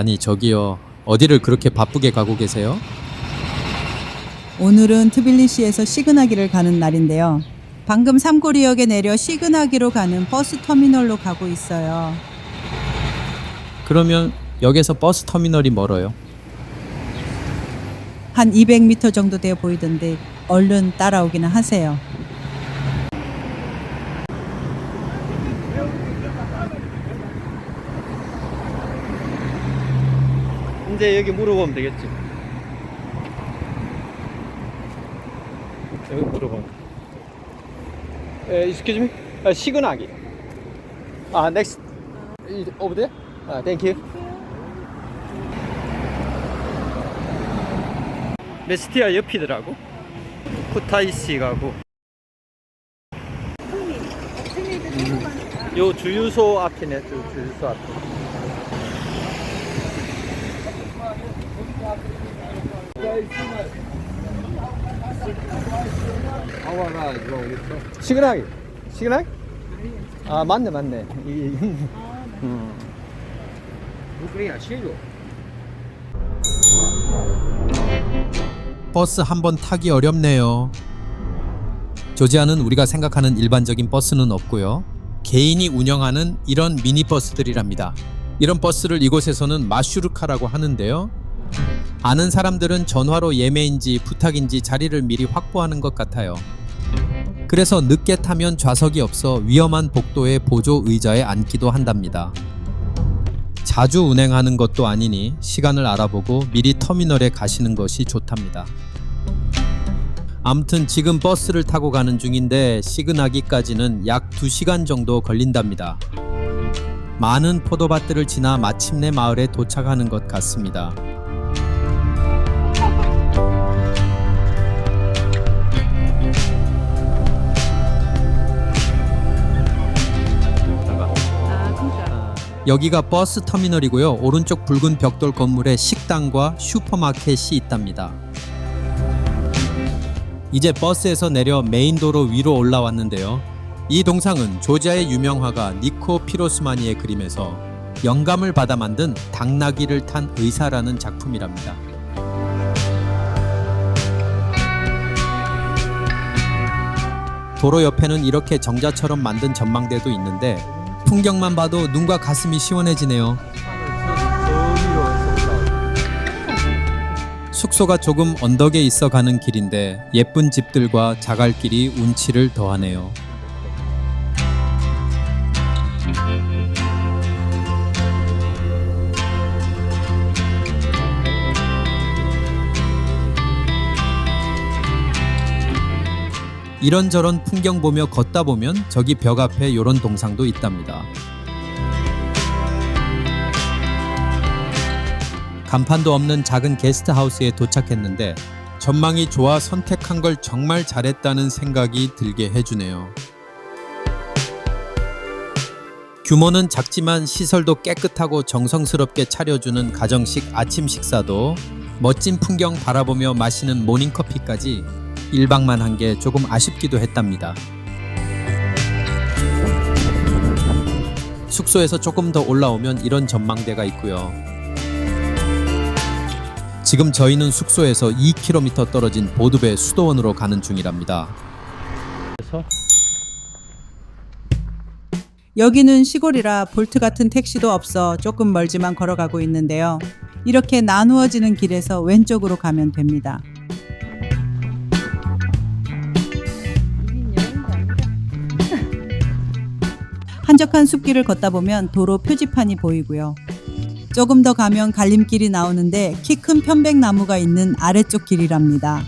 아니 저기요 어디를 그렇게 바쁘게 가고 계세요? 오늘은 트빌리시에서 시그나기를 가는 날인데요. 방금 삼고리역에 내려 시그나기로 가는 버스 터미널로 가고 있어요. 그러면 역에서 버스 터미널이 멀어요. 한 200m 정도 되어 보이던데 얼른 따라오기는 하세요. 이제 여기 물어보면 되겠지. 여기 물어보면. 에, excuse me? 아, 시그나기. 아, next. 이- over there? 아, thank you. 메스티아 옆이더라고. 쿠타이시 가고. 음. 요 주유소 앞이네, 주, 주유소 앞. 하와가 이거 오겠어? 시그나기 시그나기? 아 맞네 맞네 음. 실로 버스 한 번 타기 어렵네요. 조지아는 우리가 생각하는 일반적인 버스는 없고요. 개인이 운영하는 이런 미니버스들이랍니다. 이런 버스를 이곳에서는 마슈르카라고 하는데요. 아는 사람들은 전화로 예매인지 부탁인지 자리를 미리 확보하는 것 같아요. 그래서 늦게 타면 좌석이 없어 위험한 복도의 보조 의자에 앉기도 한답니다. 자주 운행하는 것도 아니니 시간을 알아보고 미리 터미널에 가시는 것이 좋답니다. 아무튼 지금 버스를 타고 가는 중인데 시그나기까지는 약 2시간 정도 걸린답니다. 많은 포도밭들을 지나 마침내 마을에 도착하는 것 같습니다. 여기가 버스 터미널이고요. 오른쪽 붉은 벽돌 건물에 식당과 슈퍼마켓이 있답니다. 이제 버스에서 내려 메인 도로 위로 올라왔는데요. 이 동상은 조지아의 유명 화가 니코 피로스마니의 그림에서 영감을 받아 만든 당나귀를 탄 의사라는 작품이랍니다. 도로 옆에는 이렇게 정자처럼 만든 전망대도 있는데 풍경만 봐도 눈과 가슴이 시원해지네요. 숙소가 조금 언덕에 있어 가는 길인데 예쁜 집들과 자갈길이 운치를 더하네요. 이런저런 풍경 보며 걷다 보면 저기 벽 앞에 요런 동상도 있답니다. 간판도 없는 작은 게스트하우스에 도착했는데 전망이 좋아 선택한 걸 정말 잘했다는 생각이 들게 해주네요. 규모는 작지만 시설도 깨끗하고 정성스럽게 차려주는 가정식 아침 식사도 멋진 풍경 바라보며 마시는 모닝커피까지 1박만 한 게 조금 아쉽기도 했답니다. 숙소에서 조금 더 올라오면 이런 전망대가 있고요. 지금 저희는 숙소에서 2km 떨어진 보드베 수도원으로 가는 중이랍니다. 여기는 시골이라 볼트 같은 택시도 없어 조금 멀지만 걸어가고 있는데요. 이렇게 나누어지는 길에서 왼쪽으로 가면 됩니다. 한적한 숲길을 걷다 보면 도로 표지판이 보이고요. 조금 더 가면 갈림길이 나오는데 키 큰 편백나무가 있는 아래쪽 길이랍니다.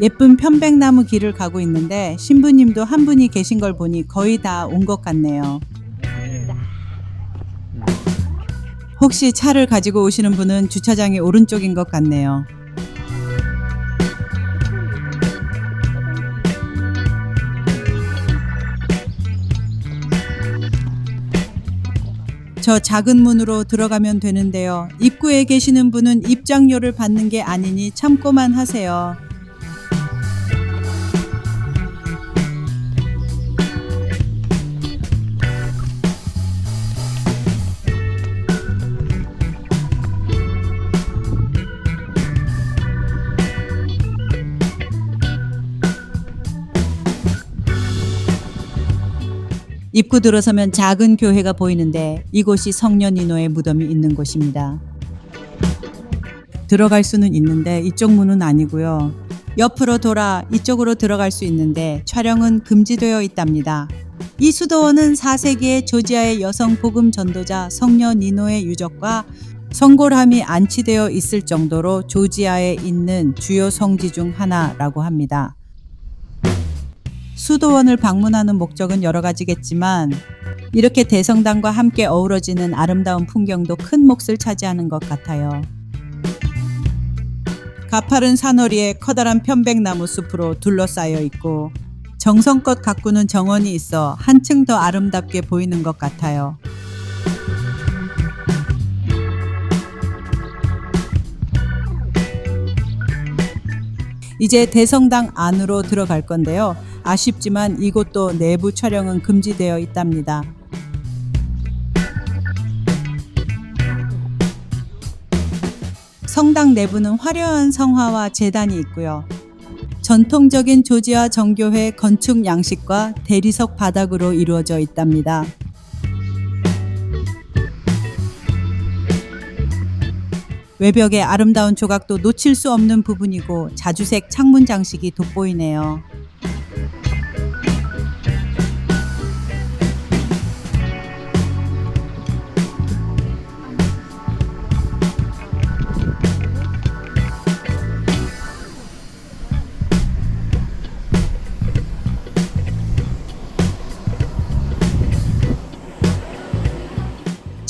예쁜 편백나무 길을 가고 있는데 신부님도 한 분이 계신 걸 보니 거의 다 온 것 같네요. 혹시 차를 가지고 오시는 분은 주차장이 오른쪽인 것 같네요. 저 작은 문으로 들어가면 되는데요. 입구에 계시는 분은 입장료를 받는 게 아니니 참고만 하세요. 입구 들어서면 작은 교회가 보이는데 이곳이 성년 인호의 무덤이 있는 곳입니다. 들어갈 수는 있는데 이쪽 문은 아니고요. 옆으로 돌아 이쪽으로 들어갈 수 있는데 촬영은 금지되어 있답니다. 이 수도원은 4세기의 조지아의 여성 복음 전도자 성녀 니노의 유적과 성골함이 안치되어 있을 정도로 조지아에 있는 주요 성지 중 하나라고 합니다. 수도원을 방문하는 목적은 여러 가지겠지만 이렇게 대성당과 함께 어우러지는 아름다운 풍경도 큰 몫을 차지하는 것 같아요. 가파른 산허리에 커다란 편백나무 숲으로 둘러싸여 있고 정성껏 가꾸는 정원이 있어 한층 더 아름답게 보이는 것 같아요. 이제 대성당 안으로 들어갈 건데요. 아쉽지만 이곳도 내부 촬영은 금지되어 있답니다. 성당 내부는 화려한 성화와 제단이 있고요. 전통적인 조지아 정교회 건축 양식과 대리석 바닥으로 이루어져 있답니다. 외벽의 아름다운 조각도 놓칠 수 없는 부분이고 자주색 창문 장식이 돋보이네요.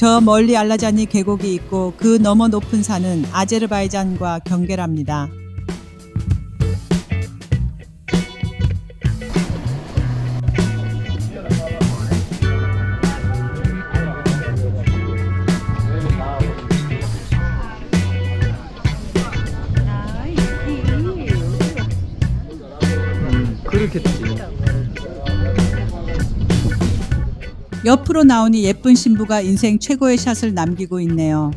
저 멀리 알라자니 계곡이 있고 그 너머 높은 산은 아제르바이잔과 경계랍니다. 옆으로 나오니 예쁜 신부가 인생 최고의 샷을 남기고 있네요.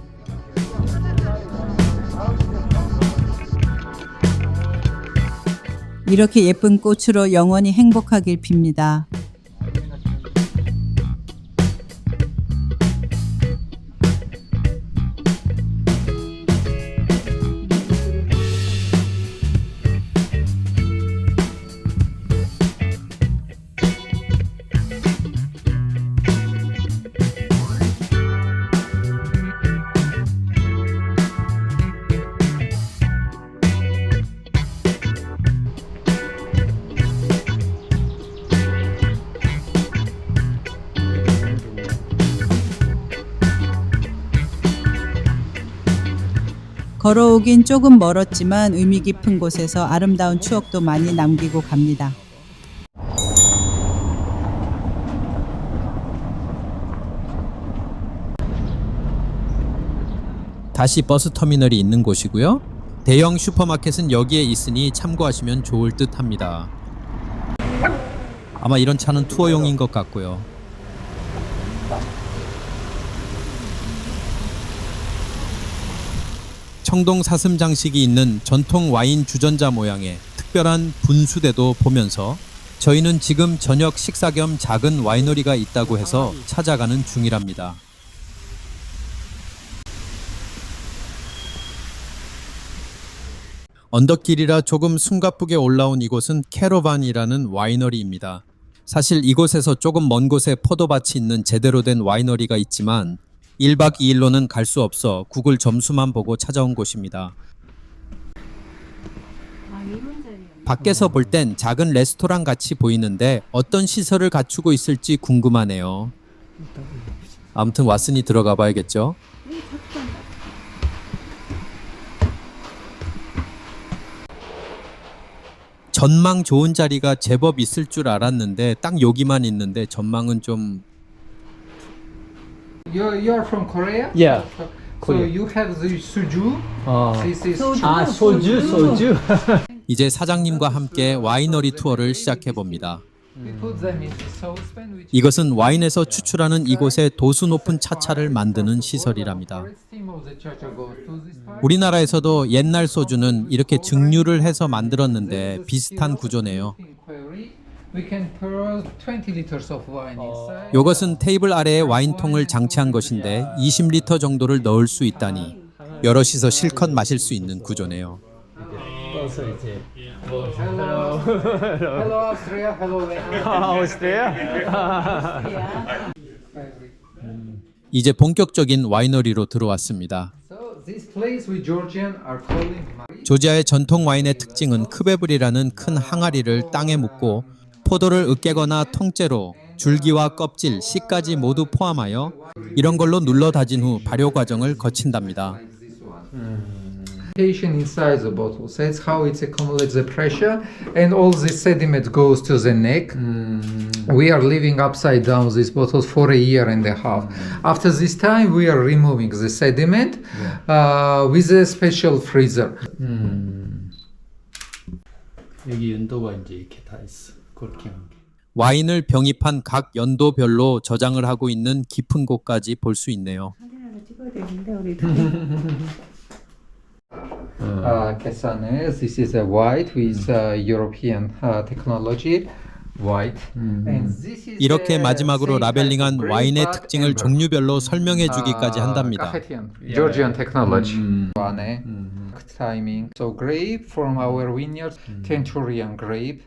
이렇게 예쁜 꽃으로 영원히 행복하길 빕니다. 걸어오긴 조금 멀었지만 의미 깊은 곳에서 아름다운 추억도 많이 남기고 갑니다. 다시 버스 터미널이 있는 곳이고요. 대형 슈퍼마켓은 여기에 있으니 참고하시면 좋을 듯 합니다. 아마 이런 차는 투어용인 것 같고요. 청동 사슴 장식이 있는 전통 와인 주전자 모양의 특별한 분수대도 보면서 저희는 지금 저녁 식사 겸 작은 와이너리가 있다고 해서 찾아가는 중이랍니다. 언덕길이라 조금 숨가쁘게 올라온 이곳은 캐러반이라는 와이너리입니다. 사실 이곳에서 조금 먼 곳에 포도밭이 있는 제대로 된 와이너리가 있지만 1박 2일로는 갈 수 없어 구글 점수만 보고 찾아온 곳입니다. 밖에서 볼 땐 작은 레스토랑 같이 보이는데 어떤 시설을 갖추고 있을지 궁금하네요. 아무튼 왔으니 들어가 봐야겠죠. 전망 좋은 자리가 제법 있을 줄 알았는데 딱 여기만 있는데 전망은 좀 You're you're from Korea? Yeah. So Korea. you have the suju. 어. This is 아 소주 소주. 이제 사장님과 함께 와이너리 투어를 시작해 봅니다. we put them in the saucepan. Which 이것은 와인에서 추출하는 이곳의 도수 높은 차차를 만드는 시설이랍니다. steam of the chacha goes to this part. 우리나라에서도 옛날 소주는 이렇게 증류를 해서 만들었는데 비슷한 구조네요. Inquiry. We can pour 20 liters of wine inside. 요것은 테이블 아래에 와인통을 장치한 것인데 20리터 정도를 넣을 수 있다니 여럿이서 실컷 마실 수 있는 구조네요. 이제. Hello. Hello Austria. Hello Vienna. 아, 오스트리아? 이제 본격적인 와이너리로 들어왔습니다. So this place we Georgian are calling Mari. 조지아의 전통 와인의 특징은 크베블이라는 큰 항아리를 땅에 묻고 포도를 으깨거나 통째로 줄기와 껍질, 씨까지 모두 포함하여 이런 걸로 눌러 다진 후 발효 과정을 거친답니다. Inside the bottle. That's how it accumulates the pressure, and all the sediment goes to the neck. We are leaving upside down these bottles for a year and a half. After this time, we are removing the sediment uh, with a special freezer. 여기 연도가 이제 이렇게 다 있어. 그렇게 한 게. 와인을 병입한 각 연도별로 저장을 하고 있는 깊은 곳까지 볼 수 있네요. Uh, Casanes, this is a white with uh, European uh, technology. White. And this is 이렇게 마지막으로 same 라벨링한 of 와인의 특징을. 종류별로 설명해 주기까지 Uh, 한답니다. Georgian technology. Wane, timing. So grape from our vineyard, Centurion grape.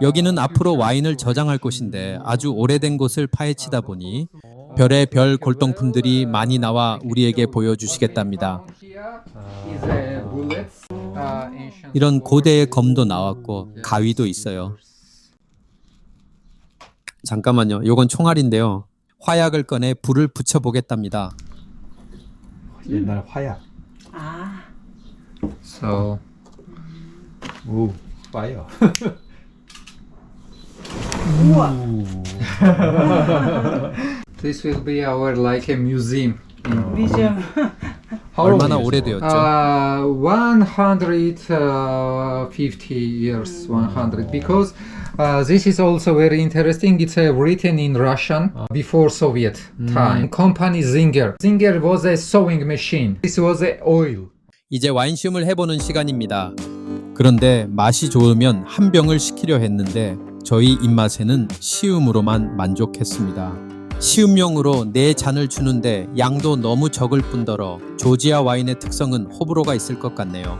여기는 앞으로 와인을 저장할 곳인데 아주 오래된 곳을 파헤치다 보니 별의 별 골동품들이 많이 나와 우리에게 보여주시겠답니다. 이런 고대의 검도 나왔고 가위도 있어요. 잠깐만요. 요건 총알인데요. 화약을 꺼내 불을 붙여 보겠답니다. 옛날 화약. So 오, 파이어. this will be our like a museum. 미디엄. 얼마나 오래되었죠? Uh, 150 years, 100, because uh, this is also very interesting. It's uh, written in Russian before Soviet time. Company Zinger. Zinger was a sewing machine. This was a oil. 이제 와인 시음을 해보는 시간입니다. 그런데 맛이 좋으면 한 병을 시키려 했는데 저희 입맛에는 시음으로만 만족했습니다. 시음용으로 네 잔을 주는데 양도 너무 적을 뿐더러 조지아 와인의 특성은 호불호가 있을 것 같네요.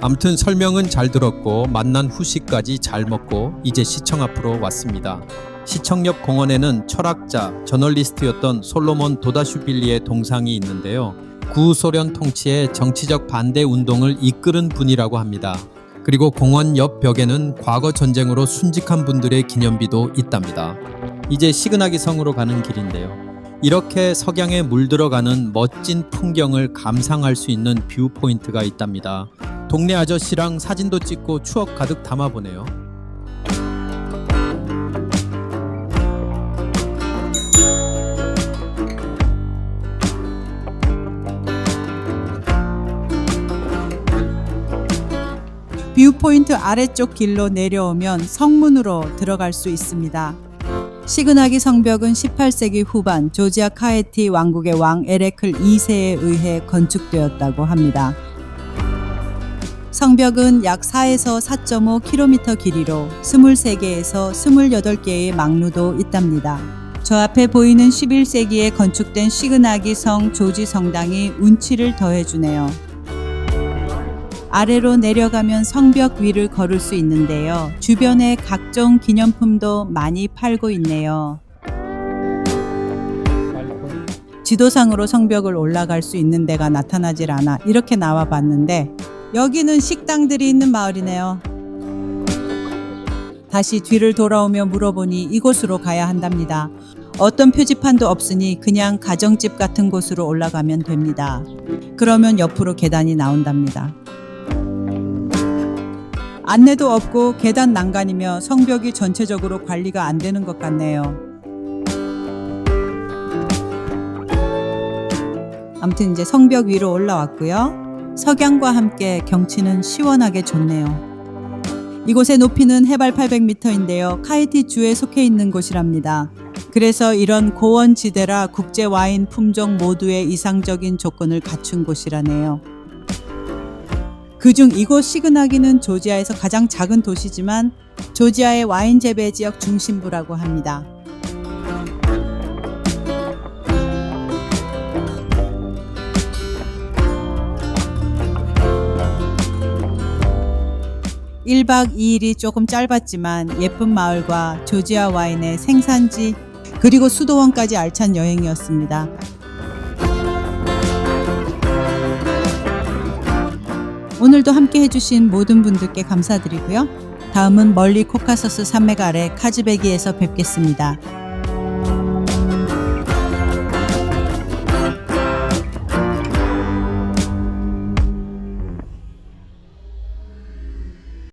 암튼 설명은 잘 들었고 만난 후식까지 잘 먹고 이제 시청 앞으로 왔습니다. 시청 옆 공원에는 철학자, 저널리스트였던 솔로몬 도다슈빌리의 동상이 있는데요. 구소련 통치의 정치적 반대 운동을 이끌은 분이라고 합니다. 그리고 공원 옆 벽에는 과거 전쟁으로 순직한 분들의 기념비도 있답니다. 이제 시그나기 성으로 가는 길인데요. 이렇게 석양에 물들어가는 멋진 풍경을 감상할 수 있는 뷰 포인트가 있답니다. 동네 아저씨랑 사진도 찍고 추억 가득 담아보네요. 뷰포인트 아래쪽 길로 내려오면 성문으로 들어갈 수 있습니다. 시그나기 성벽은 18세기 후반 조지아 카에티 왕국의 왕 에레클 2세에 의해 건축되었다고 합니다. 성벽은 약 4에서 4.5km 길이로 23개에서 28개의 망루도 있답니다. 저 앞에 보이는 11세기에 건축된 시그나기 성 조지 성당이 운치를 더해주네요. 아래로 내려가면 성벽 위를 걸을 수 있는데요. 주변에 각종 기념품도 많이 팔고 있네요. 지도상으로 성벽을 올라갈 수 있는 데가 나타나질 않아 이렇게 나와 봤는데 여기는 식당들이 있는 마을이네요. 다시 뒤를 돌아오며 물어보니 이곳으로 가야 한답니다. 어떤 표지판도 없으니 그냥 가정집 같은 곳으로 올라가면 됩니다. 그러면 옆으로 계단이 나온답니다. 안내도 없고 계단 난간이며 성벽이 전체적으로 관리가 안 되는 것 같네요. 아무튼 이제 성벽 위로 올라왔고요. 석양과 함께 경치는 시원하게 좋네요. 이곳의 높이는 해발 800m인데요. 카이티 주에 속해 있는 곳이랍니다. 그래서 이런 고원 지대라 국제 와인 품종 모두의 이상적인 조건을 갖춘 곳이라네요. 그중 이곳 시그나기는 조지아에서 가장 작은 도시지만 조지아의 와인 재배 지역 중심부라고 합니다. 일박이일이 조금 짧았지만 예쁜 마을과 조지아 와인의 생산지 그리고 수도원까지 알찬 여행이었습니다. 오늘도 함께 해주신 모든 분들께 감사드리고요. 다음은 멀리 코카서스 산맥 아래 카즈베기에서 뵙겠습니다.